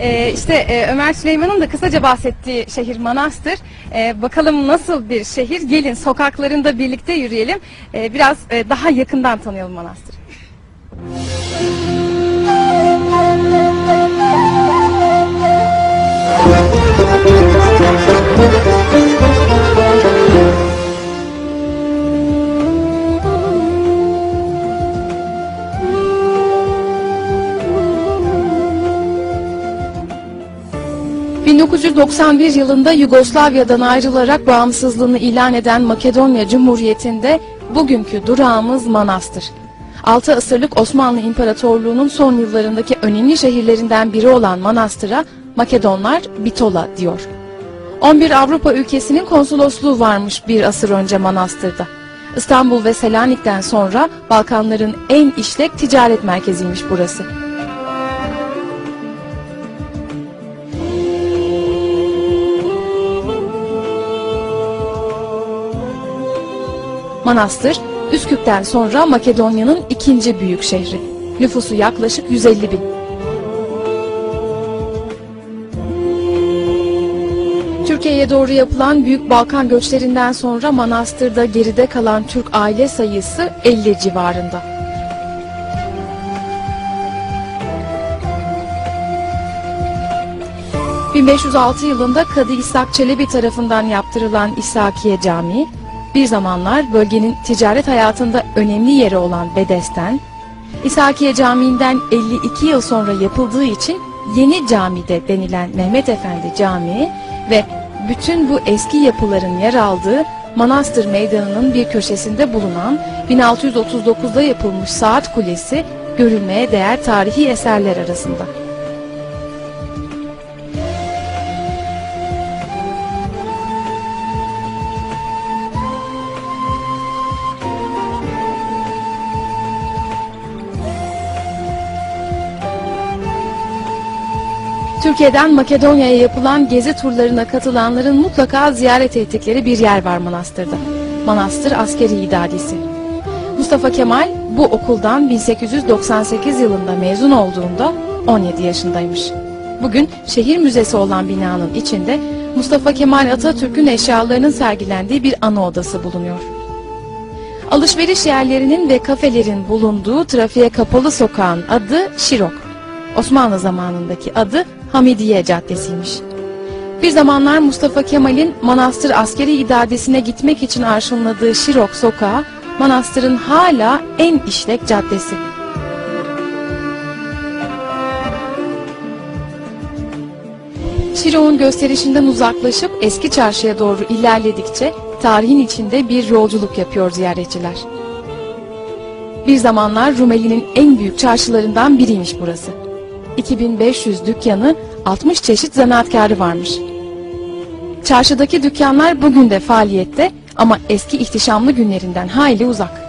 Ee, işte e, Ömer Süleyman'ın da kısaca bahsettiği şehir Manastır. Ee, bakalım nasıl bir şehir? Gelin sokaklarında birlikte yürüyelim. Ee, biraz e, daha yakından tanıyalım Manastır'ı. ...1991 yılında Yugoslavya'dan ayrılarak bağımsızlığını ilan eden Makedonya Cumhuriyeti'nde bugünkü durağımız Manastır. 6 asırlık Osmanlı İmparatorluğu'nun son yıllarındaki önemli şehirlerinden biri olan Manastır'a Makedonlar Bitola diyor. 11 Avrupa ülkesinin konsolosluğu varmış bir asır önce Manastır'da. İstanbul ve Selanik'ten sonra Balkanların en işlek ticaret merkeziymiş burası. Manastır, Üsküp'ten sonra Makedonya'nın ikinci büyük şehri. Nüfusu yaklaşık 150 bin. Türkiye'ye doğru yapılan Büyük Balkan göçlerinden sonra Manastır'da geride kalan Türk aile sayısı 50 civarında. ...1506 yılında Kadı İshak Çelebi tarafından yaptırılan İshakiye Camii... ...bir zamanlar bölgenin ticaret hayatında önemli yeri olan Bedesten... İshakiye Camii'nden 52 yıl sonra yapıldığı için Yeni Cami'de denilen Mehmet Efendi Camii ve bütün bu eski yapıların yer aldığı Manastır Meydanı'nın bir köşesinde bulunan 1639'da yapılmış Saat Kulesi görülmeye değer tarihi eserler arasında. Türkiye'den Makedonya'ya yapılan gezi turlarına katılanların mutlaka ziyaret ettikleri bir yer var Manastır'da. Manastır Askeri İdadisi. Mustafa Kemal bu okuldan 1898 yılında mezun olduğunda 17 yaşındaymış. Bugün şehir müzesi olan binanın içinde Mustafa Kemal Atatürk'ün eşyalarının sergilendiği bir ana odası bulunuyor. Alışveriş yerlerinin ve kafelerin bulunduğu trafiğe kapalı sokağın adı Şirok. Osmanlı zamanındaki adı Hamidiye Caddesi'ymiş. Bir zamanlar Mustafa Kemal'in Manastır Askeri İdadesi'ne gitmek için arşınladığı Şirok Sokağı, Manastır'ın hala en işlek caddesi. Şirok'un gösterişinden uzaklaşıp eski çarşıya doğru ilerledikçe tarihin içinde bir yolculuk yapıyor ziyaretçiler. Bir zamanlar Rumeli'nin en büyük çarşılarından biriymiş burası. 2500 dükkanı 60 çeşit zanaatkarı varmış. Çarşıdaki dükkanlar bugün de faaliyette ama eski ihtişamlı günlerinden hayli uzak.